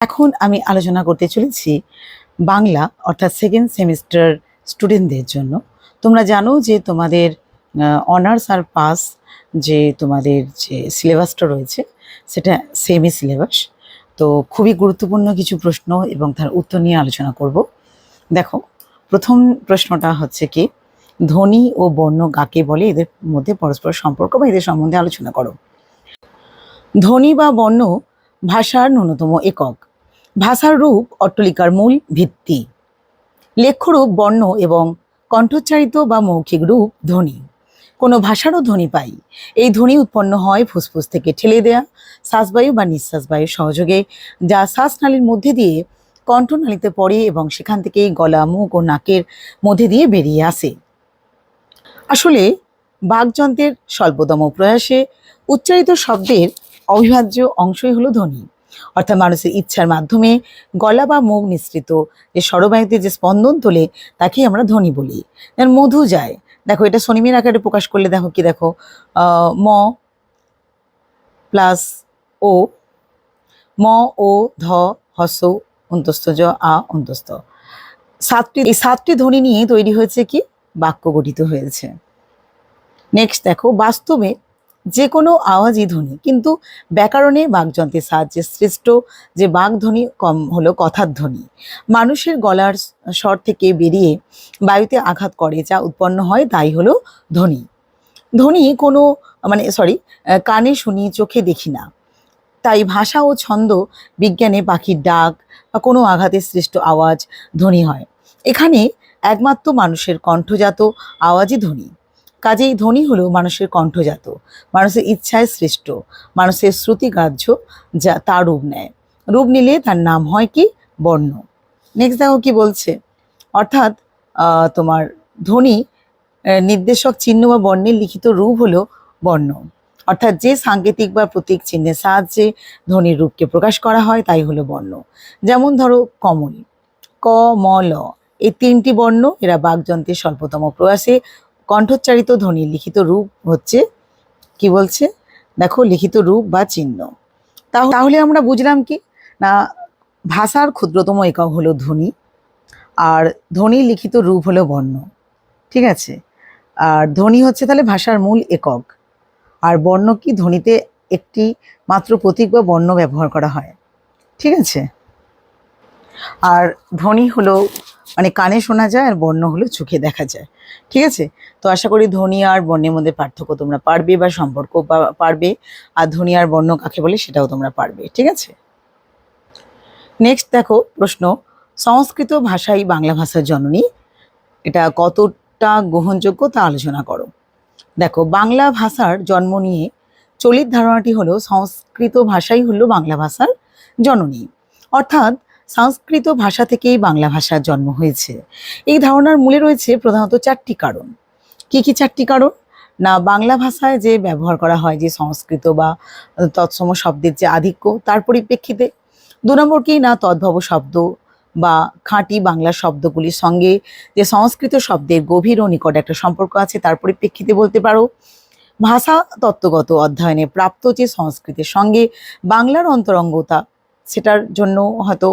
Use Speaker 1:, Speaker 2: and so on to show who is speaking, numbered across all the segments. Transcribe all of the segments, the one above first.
Speaker 1: এখন আমি আলোচনা করতে চলেছি বাংলা, অর্থাৎ সেকেন্ড সেমিস্টার স্টুডেন্টদের জন্য। তোমরা জানো যে তোমাদের অনার্স আর পাস যে তোমাদের যে সিলেবাসটা রয়েছে, সেটা সেমি সিলেবাস তো খুবই গুরুত্বপূর্ণ কিছু প্রশ্ন এবং তার উত্তর নিয়ে আলোচনা করব। দেখো, প্রথম প্রশ্নটা হচ্ছে কি, ধ্বনি ও বর্ণ কাকে বলে? এদের মধ্যে পরস্পর সম্পর্ক বা এদের সম্বন্ধে আলোচনা করো। ধ্বনি বা বর্ণ ভাষার ন্যূনতম একক। ভাষার রূপ অট্টলিকার মূল ভিত্তি। লেখ্যরূপ, বর্ণ এবং কণ্ঠোচ্চারিত বা মৌখিক রূপ ধ্বনি। কোনো ভাষারও ধ্বনি পাই। এই ধ্বনি উৎপন্ন হয় ফুসফুস থেকে ঠেলে দেয়া, শ্বাসবায়ু বা নিঃশ্বাস বায়ুর সহযোগে, যা শ্বাসনালীর মধ্যে দিয়ে কণ্ঠনালীতে পড়ে এবং সেখান থেকেই গলা, মুখ ও নাকের মধ্যে দিয়ে বেরিয়ে আসে। আসলে বাকযন্ত্রের স্বল্পতম প্রয়াসে উচ্চারিত শব্দের অবিভাজ্য অংশই হলো ধ্বনি। অর্থাৎ মানুষের ইচ্ছার মাধ্যমে গলা বা মুখ নিঃসৃত যে স্বরবায়ুতে যে স্পন্দন তোলে, তাকেই আমরা ধ্বনি বলি। মধু যায়। দেখো, এটা শনিমের আকারে প্রকাশ করলে দেখো কি দেখো? ম প্লাস ও, ম, ও, ধ, হস, অন্তস্থ, জ, আ, অন্তস্থ। সাতটি, এই সাতটি ধ্বনি নিয়ে তৈরি হয়েছে কি? বাক্য গঠিত হয়েছে। নেক্সট দেখো, বাস্তবে যে কোনো আওয়াজই ধ্বনি, কিন্তু ব্যাকরণে বাকযন্ত্রের সাহায্যে শ্রেষ্ঠ যে বাকধ্বনি কম হলো কথার ধ্বনি। মানুষের গলার স্বর থেকে বেরিয়ে বায়ুতে আঘাত করে যা উৎপন্ন হয় তাই হলো ধ্বনি। ধ্বনি কোনো মানে সরি কানে শুনি, চোখে দেখি না। তাই ভাষা ও ছন্দ বিজ্ঞানে পাখির ডাক বা কোনো আঘাতের সৃষ্ট আওয়াজ ধ্বনি হয়। এখানে একমাত্র মানুষের কণ্ঠজাত আওয়াজই ধ্বনি। কাজেই ধ্বনি হলো মানুষের কণ্ঠজাত, মানুষের ইচ্ছায় সৃষ্ট, মানুষের শ্রুতিগ্রাহ্য যা তার রূপ নেয়। রূপ নিলে তার নাম হয় কি? বর্ণ। নেক্সট দেখো কি বলছে। অর্থাৎ তোমার ধ্বনি নির্দেশক চিহ্ন বা বর্ণের লিখিত রূপ হলো বর্ণ। অর্থাৎ যে সাংকেতিক বা প্রতীক চিহ্নের সাহায্যে ধ্বনির রূপকে প্রকাশ করা হয়, তাই হলো বর্ণ। যেমন ধরো, কমল। ক, ম, ল। এই তিনটি বর্ণ এরা বাকযন্ত্রের স্বল্পতম প্রয়াসে কণ্ঠোচ্চারিত ধ্বনির লিখিত রূপ হচ্ছে কি বলছে? দেখো, লিখিত রূপ বা চিহ্ন। তাহ- তাহলে আমরা বুঝলাম কি? না, ভাষার ক্ষুদ্রতম একক হলো ধ্বনি, আর ধ্বনির লিখিত রূপ হলো বর্ণ, ঠিক আছে? আর ধ্বনি হচ্ছে তাহলে ভাষার মূল একক, আর বর্ণ কি? ধ্বনিতে একটি মাত্র প্রতীক বা বর্ণ ব্যবহার করা হয়, ঠিক আছে? আর ধ্বনি হলো মানে কানে শোনা যায় আর বর্ণ হলো চোখে দেখা যায়। ঠিক আছে? তো আশা করি ধ্বনি আর বর্ণের মধ্যে পার্থক্য তোমরা পারবে বা সম্পর্ক পারবে। আর ধ্বনি আর বর্ণ কাকে বলে সেটাও তোমরা পারবে। ঠিক আছে? নেক্সট দেখো প্রশ্ন, সংস্কৃত ভাষাই বাংলা ভাষার জননী। এটা কতটা গ্রহণযোগ্য তা আলোচনা করো। দেখো, বাংলা ভাষার জন্ম নিয়ে চলিত ধারণাটি হলো সংস্কৃত ভাষাই হলো বাংলা ভাষার জননী। অর্থাৎ সংস্কৃত ভাষা থেকেই বাংলা ভাষার জন্ম হয়েছে। এই ধারণার মূলে রয়েছে প্রধানত চারটি কারণ। কি কি চারটি কারণ? না, বাংলা ভাষায় যে ব্যবহার করা হয়, যে সংস্কৃত বা তৎসম শব্দের যে আধিক্য, তার পরিপ্রেক্ষিতে দু নম্বর কি? না, তদ্ভব শব্দ বা খাঁটি বাংলা শব্দগুলির সঙ্গে যে সংস্কৃত শব্দের গভীর ও নিকট একটা সম্পর্ক আছে, তার পরিপ্রেক্ষিতে বলতে পারো। ভাষা তত্ত্বগত অধ্যয়নে প্রাপ্ত যে সংস্কৃতের সঙ্গে বাংলার অন্তরঙ্গতা, সেটার জন্য হয়তো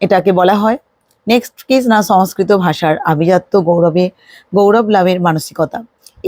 Speaker 1: এটাকে বলা হয়। নেক্সট কেস না, সংস্কৃত ভাষার আভিজাত্য, গৌরবে, গৌরব লাভের মানসিকতা।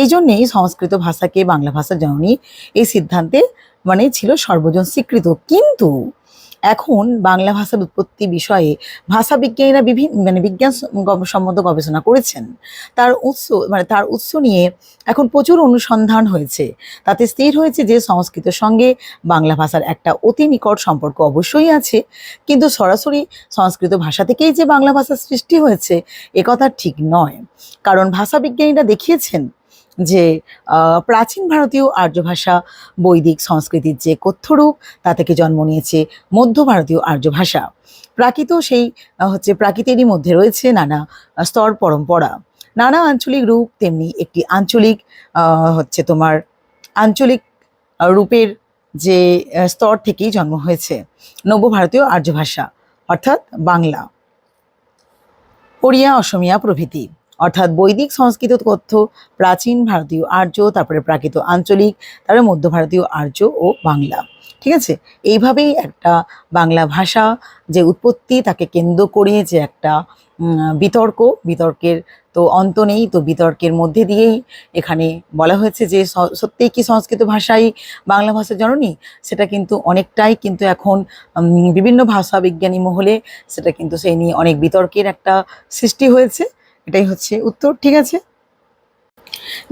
Speaker 1: এই জন্যেই সংস্কৃত ভাষাকে বাংলা ভাষা জননী এই সিদ্ধান্তে মানে ছিল সর্বজন স্বীকৃত। কিন্তু এখন বাংলা ভাষার উৎপত্তি বিষয়ে ভাষা বিজ্ঞানীরা বিভিন্ন মানে বিজ্ঞান সম্মত গবেষণা করেছেন। তার উৎস মানে তার উৎস নিয়ে এখন প্রচুর অনুসন্ধান হয়েছে। তাতে স্থির হয়েছে যে সংস্কৃতের সঙ্গে বাংলা ভাষার একটা অতি নিকট সম্পর্ক অবশ্যই আছে। কিন্তু সরাসরি সংস্কৃত ভাষা থেকেই যে বাংলা ভাষার সৃষ্টি হয়েছে একথা ঠিক নয়। কারণ ভাষা বিজ্ঞানীরা দেখিয়েছেন যে প্রাচীন ভারতীয় আর্য ভাষা বৈদিক সংস্কৃতির যে কথ্যরূপ, তা থেকে জন্ম নিয়েছে মধ্য ভারতীয় আর্য ভাষা প্রাকৃত সেই হচ্ছে প্রাকৃতেরই মধ্যে রয়েছে নানা স্তর পরম্পরা। নানা আঞ্চলিক রূপ, তেমনি একটি আঞ্চলিক হচ্ছে তোমার আঞ্চলিক রূপের যে স্তর থেকেই জন্ম হয়েছে নব্য ভারতীয় আর্য ভাষা অর্থাৎ বাংলা। ওড়িয়া, অসমিয়া প্রভৃতি। অর্থাৎ বৈদিক সংস্কৃত তথ্য, প্রাচীন ভারতীয় আর্য, তারপরে প্রাকৃত আঞ্চলিক, তারপরে মধ্য ভারতীয় আর্য ও বাংলা। ঠিক আছে? এইভাবেই একটা বাংলা ভাষা যে উৎপত্তি, তাকে কেন্দ্র করে যে একটা বিতর্ক, বিতর্কের তো অন্ত নেই। তো বিতর্কের মধ্যে দিয়েই এখানে বলা হয়েছে যে সত্যিই কি সংস্কৃত ভাষাই বাংলা ভাষার জননী? সেটা কিন্তু অনেকটাই কিন্তু এখন বিভিন্ন ভাষা বিজ্ঞানী মহলে সেটা কিন্তু সেই নিয়ে অনেক বিতর্কের একটা সৃষ্টি হয়েছে। এটাই হচ্ছে উত্তর, ঠিক আছে?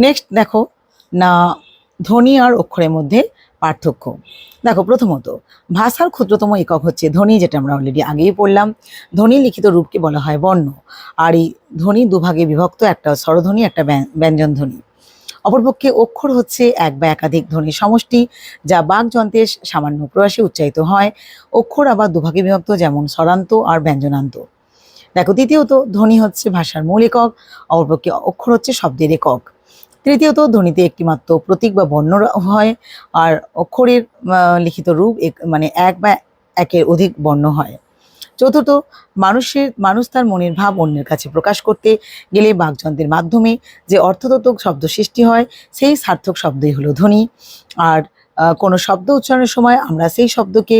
Speaker 1: নেক্সট দেখো, না, ধ্বনি আর অক্ষরের মধ্যে পার্থক্য। দেখো, প্রথমত, ভাষার ক্ষুদ্রতম একক হচ্ছে ধ্বনি, যেটা আমরা অলরেডি আগেই পড়লাম। ধ্বনি লিখিত রূপকে বলা হয় বর্ণ, আর এই ধ্বনি দুভাগে বিভক্ত, একটা স্বরধ্বনি, একটা ব্যা- ব্যঞ্জন ধ্বনি। অপরপক্ষে অক্ষর হচ্ছে এক বা একাধিক ধ্বনি সমষ্টি, যা বাকযন্ত্রের সামান্য প্রয়াসে উচ্চারিত হয়। অক্ষর আবার দুভাগে বিভক্ত, যেমন স্বরান্ত আর ব্যঞ্জনান্ত। দেখো, দ্বিতীয়ত ধ্বনি হচ্ছে ভাষার মূল একক অপরপক্ষে অক্ষর হচ্ছে শব্দের একক। তৃতীয়ত ধ্বনিতে একটিমাত্র প্রতীক বা বর্ণ হয়, আর অক্ষরের লিখিত রূপ মানে এক বা একের অধিক বর্ণ হয়। চতুর্থ, মানুষের, মানুষ তার মনের ভাব অন্যের কাছে প্রকাশ করতে গেলে বাকযন্ত্রের মাধ্যমে যে অর্থতত্ত্বক শব্দ সৃষ্টি হয়, সেই সার্থক শব্দই হলো ধ্বনি। আর কোনো শব্দ উচ্চারণের সময় আমরা সেই শব্দকে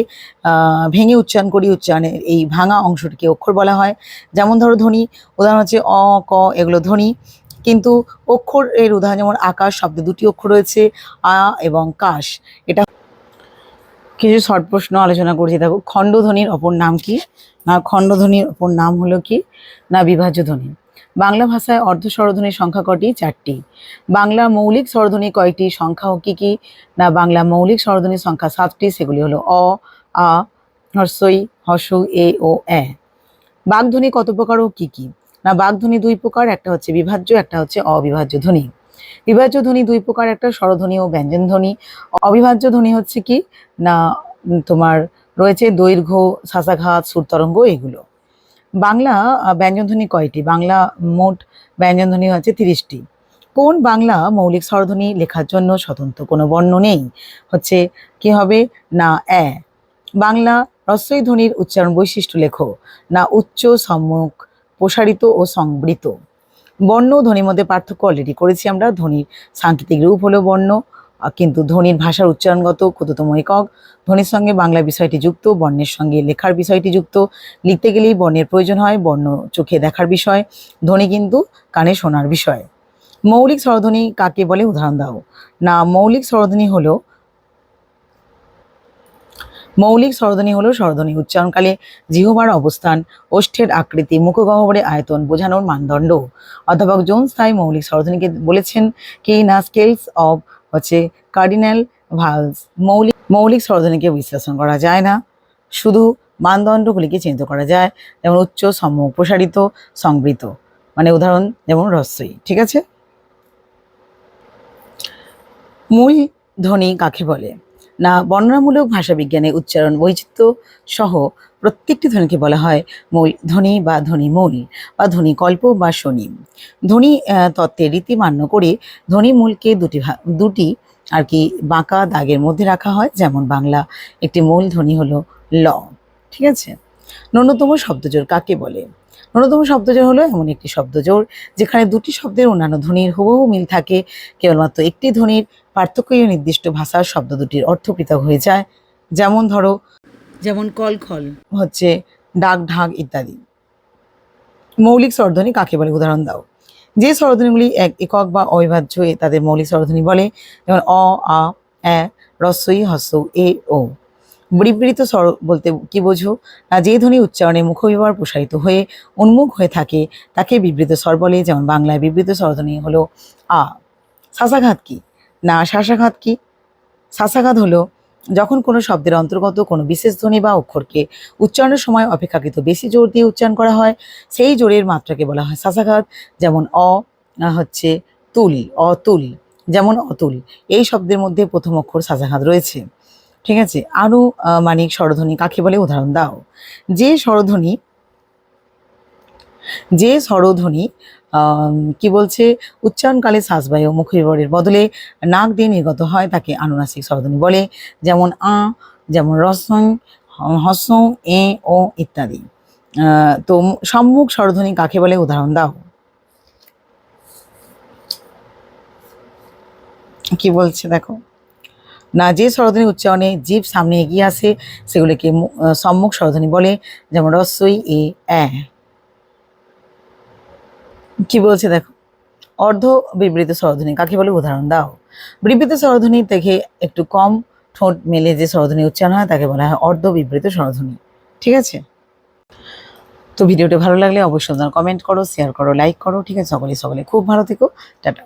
Speaker 1: ভেঙে উচ্চারণ করি, উচ্চারণের এই ভাঙা অংশটিকে অক্ষর বলা হয়। যেমন ধরো ধ্বনি, উদাহরণ হচ্ছে অ, ক, এগুলো ধ্বনি। কিন্তু অক্ষর এর উদাহরণ যেমন আকাশ, শব্দে দুটি অক্ষর রয়েছে, আ এবং কাশ। এটা কিছু শর্ট প্রশ্ন আলোচনা করছি। দেখো, খণ্ডধ্বনির অপর নাম কি? না, খণ্ডধ্বনির অপর নাম হলো কি? না, বিভাজ্য ধ্বনি। বাংলা ভাষায় অর্ধ স্বরধ্বনির সংখ্যা কটি? চারটি। বাংলা মৌলিক স্বরধ্বনি কয়টি? সংখ্যা ও কি কি? না, বাংলা মৌলিক স্বরধ্বনির সংখ্যা সাতটি, সেগুলি হলো অ, আ, হর্ষই, হর্ষু, এ ও এ। বাগধ্বনি কত প্রকার ও কি কি? না, বাগধ্বনি দুই প্রকার, একটা হচ্ছে বিভাজ্য, একটা হচ্ছে অবিভাজ্য ধ্বনি। বিভাজ্য ধ্বনি দুই প্রকার, একটা স্বরধ্বনি ও ব্যঞ্জন ধ্বনি। অবিভাজ্য ধ্বনি হচ্ছে কি? না, তোমার রয়েছে দৈর্ঘ্য শাসাঘাত সুরতরঙ্গ, এগুলো। বাংলা ব্যঞ্জনধ্বনি কয়টি? বাংলা মোট ব্যঞ্জনধ্বনি হচ্ছে তিরিশটি। কোন বাংলা মৌলিক স্বরধ্বনি লেখার জন্য স্বতন্ত্র? কোনো বর্ণ নেই। হচ্ছে কি হবে? না, এ। বাংলা রস্বই ধ্বনির উচ্চারণ বৈশিষ্ট্য লেখো। না, উচ্চ, সম্মুখ, প্রসারিত ও সংবৃত। বর্ণ ধ্বনির মধ্যে পার্থক্য অলরেডি করেছি আমরা। ধ্বনির সাংকেতিক রূপ হলো বর্ণ। কিন্তু ধ্বনির ভাষার উচ্চারণগত ক্ষুদ্রতম একক ধ্বনির সঙ্গে বাংলা বিষয়টি যুক্ত, বর্ণের সঙ্গে লেখার বিষয়টি যুক্ত। লিখতে গেলেই বর্ণের প্রয়োজন হয়, বর্ণ চোখে দেখার বিষয় ধ্বনি কিন্তু কানে শোনার বিষয়। মৌলিক স্বরধ্বনি কাকে বলে? উদাহরণ দাও। না, মৌলিক স্বরধ্বনি হলো, মৌলিক স্বরধ্বনি হলো স্বরধ্বনি উচ্চারণকালে জিহবার অবস্থান, ওষ্ঠের আকৃতি মুখগহ্বরের আয়তন, বোঝানোর মানদণ্ড। অধ্যাপক জোন্স তাই মৌলিক স্বরধ্বনিকে বলেছেন কি না স্কেলস অফ হচ্ছে কার্ডিনাল ভালস, মৌলিক মৌলিক স্বরধ্বনিকে বিশ্লেষণ করা যায় না। শুধু মানদণ্ডগুলিকে চিহ্নিত করা যায়, যেমন উচ্চ, সম প্রসারিত সংবৃত। মানে উদাহরণ, যেমন রস্যই, ঠিক আছে? মূল ধ্বনি কাকে বলে? না, বর্ণনামূলক ভাষাবিজ্ঞানে উচ্চারণ বৈচিত্র্য সহ প্রত্যেকটি ধ্বনিকে বলা হয় মূল ধ্বনি বা ধ্বনি মূল বা ধ্বনি কল্প বা শনি। ধ্বনি তত্ত্বের রীতি মান্য করে ধ্বনি মূলকে দুটি দুটি আর কি বাঁকা দাগের মধ্যে রাখা হয়। যেমন বাংলা, একটি মূল ধ্বনি হলো ল। ঠিক আছে? ন্যূনতম শব্দজোর কাকে বলে? ন্যূনতম শব্দজোর হলো এমন একটি শব্দজোড় যেখানে দুটি শব্দের অন্যান্য ধ্বনির হুবহু মিল থাকে। কেবলমাত্র একটি ধ্বনির পার্থক্যই নির্দিষ্ট ভাষার শব্দ দুটির অর্থ পৃথক হয়ে যায়। যেমন ধরো যেমন কল খল। হচ্ছে ডাক ঢাক ইত্যাদি। মৌলিক স্বরধ্বনি কাকে বলে? উদাহরণ দাও। যে স্বরধ্বনিগুলি এক একক বা অবিভাজ্য তাদের মৌলিক স্বরধ্বনি বলে। যেমন অ, আ এ রস্বই হস্য এ ও বিবৃত স্বর বলতে কি বোঝো? না, যে ধ্বনি উচ্চারণে মুখবিভার প্রসারিত হয়ে উন্মুখ হয়ে থাকে, তাকে বিবৃত স্বর বলে। যেমন বাংলায় বিবৃত স্বরধ্বনি হলো আ। শ্বাসাঘাত কি? না শ্বাসাঘাত কি? শ্বাসাঘাত হলো যখন কোনো শব্দের অন্তর্গত কোনো বিশেষ ধ্বনি বা অক্ষরকে উচ্চারণের সময় অপেক্ষাকৃত বেশি জোর দিয়ে উচ্চারণ করা হয়, সেই জোরের মাত্রাকে বলা হয় শ্বাসাঘাত যেমন অ হচ্ছে তুল, অতুল, যেমন অতুল। এই শব্দের মধ্যে প্রথম অক্ষর শ্বাসাঘাত রয়েছে। ঠিক আছে? আরও মানিক স্বরধ্বনি কাকে বলে? উদাহরণ দাও। যে স্বরধ্বনি যে স্বরধ্বনি কি বলছে? উচ্চারণকালে শ্বাসবায়ু মুখবিবরের বদলে নাক দিয়ে নির্গত হয় তাকে আনুনাসিক স্বরধ্বনি বলে, যেমন আ, যেমন রসং, হস, এ, ও ইত্যাদি। তো সম্মুখ স্বরধ্বনি কাকে বলে? উদাহরণ দাও। কি বলছে? দেখো। না, যে স্বরধ্বনি উচ্চারণে জীব সামনে এগিয়ে আসে, সেগুলিকে সম্মুখ স্বরধ্বনি বলে, যেমন রস্বই এ, অ্যা। কি বলছে দেখো? অর্ধ বিবৃত স্বরধ্বনি, কাকে বলে? উদাহরণ দাও। বিবৃত স্বরধ্বনি থেকে একটু কম ঠোঁট মেলে যে স্বরধ্বনি উচ্চারণ হয়, তাকে বলা হয় অর্ধ বিবৃত স্বরধ্বনি। ঠিক আছে? তো ভিডিওটা ভালো লাগলে অবশ্যই কমেন্ট করো শেয়ার করো লাইক করো। ঠিক আছে? সকলে সকলে খুব ভালো থেকো। টাটা।